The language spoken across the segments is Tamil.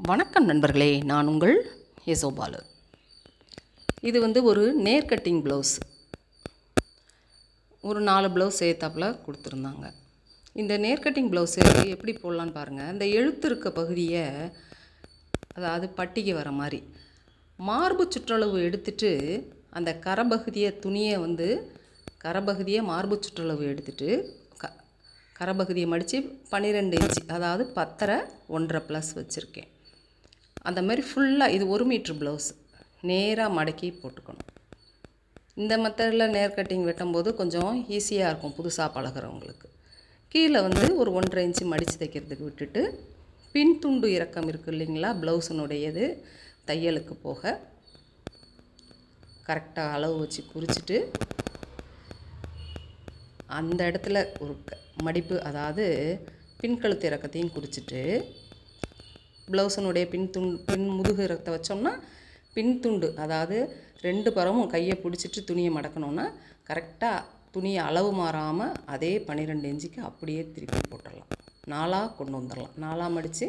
வணக்கம் நண்பர்களே நான் உங்கள் யசோபாலு இது வந்து ஒரு நேர் கட்டிங் ப்ளவுஸ். ஒரு நாலு ப்ளவுஸ் சேர்த்தாப்புல கொடுத்துருந்தாங்க. இந்த நேர் கட்டிங் ப்ளவுஸு எப்படி போடலான்னு பாருங்கள் இந்த எழுத்து இருக்க பகுதியை அதாவது பட்டிக்கு வர மாதிரி மார்பு சுற்றளவு எடுத்துட்டு அந்த கரபகுதியை துணியை வந்து கரபகுதியை மார்பு சுற்றளவு எடுத்துட்டு க கரபகுதியை மடித்து பன்னிரெண்டு இன்ச்சு அதாவது பத்தரை ஒன்றரை ப்ளஸ் வச்சுருக்கேன். அந்த மாதிரி ஃபுல்லாக இது ஒரு மீட்ரு ப்ளவுஸ் நேராக மடக்கி போட்டுக்கணும். இந்த மெத்தடில் நேர் கட்டிங் வெட்டும்போது கொஞ்சம் ஈஸியாக இருக்கும் புதுசாக பழகுறவங்களுக்கு. கீழே வந்து ஒரு ஒன்றரை இன்ச்சு மடித்து தைக்கிறதுக்கு விட்டுட்டு பின் துண்டு இறக்கம் இருக்குது இல்லைங்களா? ப்ளவுஸினுடையது தையலுக்கு போக கரெக்டாக அளவு வச்சு குறிச்சிட்டு அந்த இடத்துல ஒரு மடிப்பு அதாவது பின்கழுத்து இறக்கத்தையும் குறிச்சிட்டு ப்ளவுஸினுடைய பின் துண்டு பின் முதுகு இறக்கத்தை வச்சோம்னா பின் துண்டு அதாவது ரெண்டு பரமும் கையை பிடிச்சிட்டு துணியை மடக்கணும்னா கரெக்டாக துணியை அளவு மாறாமல் அதே பன்னிரெண்டு இன்ச்சுக்கு அப்படியே திருப்பி போட்டுடலாம். நாலாக கொண்டு வந்துடலாம். நாலாக மடித்து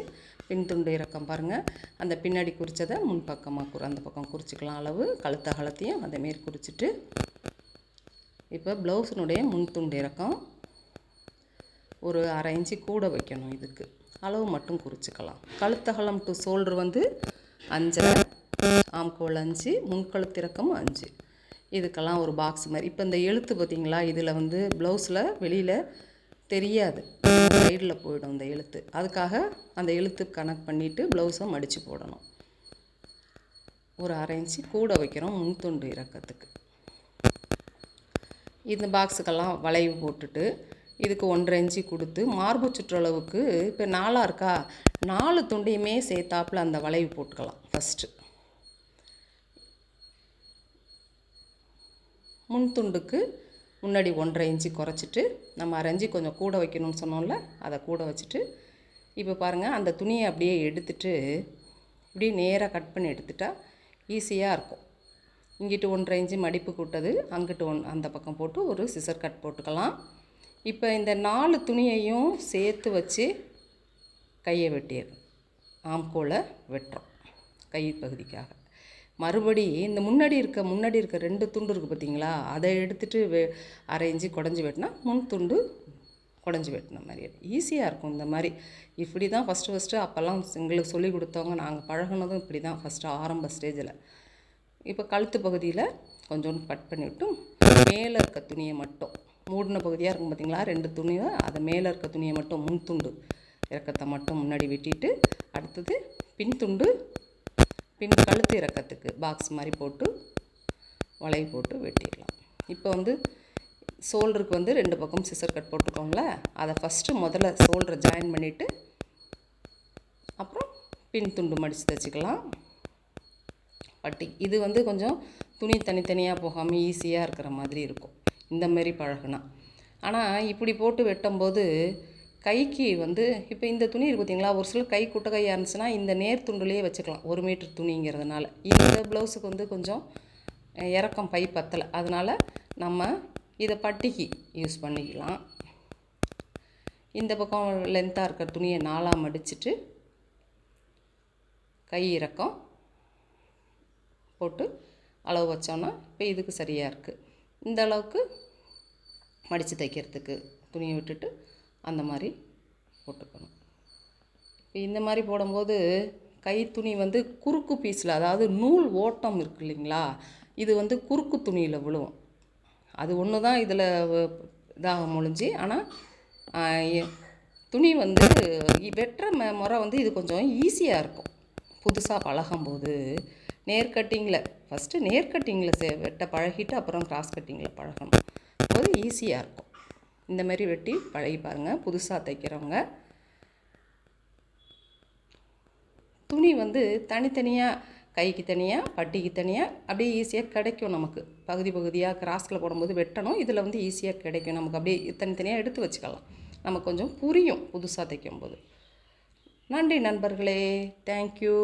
பின் துண்டு இறக்கம் பாருங்கள் அந்த பின்னாடி குறித்ததை முன் பக்கமாக குறி அந்த பக்கம் குறிச்சிக்கலாம். அளவு கழுத்த அகலத்தையும் அதேமாரி குறிச்சிட்டு இப்போ ப்ளவுஸினுடைய முன் துண்டு இறக்கம் ஒரு அரை இன்ச்சு கூட வைக்கணும் இதுக்கு. அளவு மட்டும் குறிச்சிக்கலாம். கழுத்தகலம் டு ஷோல்டர் வந்து அஞ்சரை ஆம்கோல் அஞ்சு முன்கழுத்து அஞ்சு. இதுக்கெல்லாம் ஒரு பாக்ஸ் மாதிரி. இப்போ இந்த எழுத்து பார்த்தீங்களா? இதில் வந்து ப்ளவுஸில் வெளியில் தெரியாது. சைடில் போயிடும் இந்த எழுத்து. அதுக்காக அந்த எழுத்து கனெக்ட் பண்ணிவிட்டு ப்ளவுஸை மடித்து போடணும். ஒரு அரை இன்ச்சு கூட வைக்கிறோம் முன் துண்டு இறக்கத்துக்கு. இந்த பாக்ஸுக்கெல்லாம் வளைவு போட்டுட்டு இதுக்கு ஒன்றரை இன்ச்சு கொடுத்து மார்பு சுற்றளவுக்கு இப்போ நாலாக இருக்கா? நாலு துண்டையுமே சேர்த்தாப்புல அந்த வளைவு போட்டுக்கலாம் ஃபஸ்ட்டு முன் துண்டுக்கு முன்னாடி ஒன்றரை இன்ச்சு குறைச்சிட்டு நம்ம அரை கொஞ்சம் கூட வைக்கணும்னு சொன்னோம்ல அதை கூட வச்சுட்டு இப்போ பாருங்கள் அந்த துணியை அப்படியே எடுத்துட்டு இப்படியே நேராக கட் பண்ணி எடுத்துட்டா ஈஸியாக இருக்கும். இங்கிட்டு ஒன்றரை இன்ச்சு மடிப்பு கூட்டது அங்கிட்டு ஒன் அந்த பக்கம் போட்டு ஒரு சிசர் கட் போட்டுக்கலாம். இப்போ இந்த நாலு துணியையும் சேர்த்து வச்சு கையை வெட்டிடுறோம் ஆம்கோலை வெட்டுறோம் கை பகுதிக்காக. மறுபடி இந்த முன்னாடி இருக்க முன்னாடி இருக்க ரெண்டு துண்டு இருக்குது பார்த்தீங்களா அதை எடுத்துகிட்டு வெ அரைஞ்சி குடஞ்சி வெட்டினா முன் துண்டு குடஞ்சி வெட்டின மாதிரி ஈஸியாக இருக்கும் இந்த மாதிரி. இப்படி தான் ஃபஸ்ட்டு ஃபஸ்ட்டு அப்போல்லாம் எங்களுக்கு சொல்லி கொடுத்தவங்க நாங்கள் பழகுனதும் இப்படி தான் ஃபஸ்ட்டு ஆரம்ப ஸ்டேஜில் இப்போ கழுத்து பகுதியில் கொஞ்சோண்டு கட் பண்ணிவிட்டு மேலே இருக்க துணியை மட்டும் மூடின பகுதியாக இருக்கும் பார்த்தீங்களா ரெண்டு துணியை அதை மேலே இருக்க துணியை மட்டும் முன் துண்டு இறக்கத்தை மட்டும் முன்னாடி வெட்டிட்டு அடுத்தது பின் துண்டு பின் கழுத்து இறக்கத்துக்கு பாக்ஸ் மாதிரி போட்டு வளைவு போட்டு வெட்டிடலாம். இப்போ வந்து சோல்டருக்கு வந்து ரெண்டு பக்கம் சிசர் கட் போட்டுக்கோங்களே அதை ஃபஸ்ட்டு முதல்ல சோல்டரை ஜாயின் பண்ணிவிட்டு அப்புறம் பின் துண்டு மடித்து தைச்சிக்கலாம். பட்டி இது வந்து கொஞ்சம் துணி தனித்தனியாக போகாமல் ஈஸியாக இருக்கிற மாதிரி இருக்கும். இந்த மாரி பழகுனா. ஆனால் இப்படி போட்டு வெட்டும்போது கைக்கு வந்து இப்போ இந்த துணி இருக்கு பார்த்தீங்களா ஒரு சில கை குட்டை கையாக இருந்துச்சுன்னா இந்த நேர் துண்டுலேயே வச்சுக்கலாம் ஒரு மீட்டர் துணிங்கிறதுனால. இந்த ப்ளவுஸுக்கு வந்து கொஞ்சம் இறக்கம் பை பத்தலை. அதனால் நம்ம இதை பட்டிக்கு யூஸ் பண்ணிக்கலாம். இந்த பக்கம் லென்த்தாக இருக்கிற துணியை நாலாக மடிச்சுட்டு கை இறக்கம் போட்டு அளவு வச்சோன்னா இப்போ இதுக்கு சரியாக இருக்குது இந்த அளவுக்கு மடித்து தைக்கிறதுக்கு துணியை விட்டுட்டு அந்த மாதிரி போட்டுக்கணும். இப்போ இந்த மாதிரி போடும்போது கை துணி வந்து குறுக்கு பீஸில் அதாவது நூல் ஓட்டம் இருக்கு இல்லைங்களா? இது வந்து குறுக்கு துணியில் விழுவும். அது ஒன்று தான் இதில் இதாக முடிஞ்சு ஆனால் துணி வந்து வெட்டுற ம முறை வந்து இது கொஞ்சம் ஈஸியாக இருக்கும். புதுசாக பழகும்போது நேர் கட்டிங்கில் ஃபஸ்ட்டு நேர் கட்டிங்கில் சே வெட்ட பழகிட்டு அப்புறம் கிராஸ் கட்டிங்கில் பழகணும். அது ஈஸியாக இருக்கும். இந்த மாதிரி வெட்டி பழகி பாருங்கள் புதுசாக தைக்கிறவங்க. துணி வந்து தனித்தனியாக கைக்கு தனியாக பட்டிக்கு தனியாக அப்படியே ஈஸியாக கிடைக்கும் நமக்கு. பகுதி பகுதியாக கிராஸில் போடும்போது வெட்டணும். இதில் வந்து ஈஸியாக கிடைக்கும். நமக்கு அப்படியே தனித்தனியாக எடுத்து வச்சுக்கலாம். நமக்கு கொஞ்சம் புரியும் புதுசாக தைக்கும்போது. நன்றி நண்பர்களே. தேங்க்யூ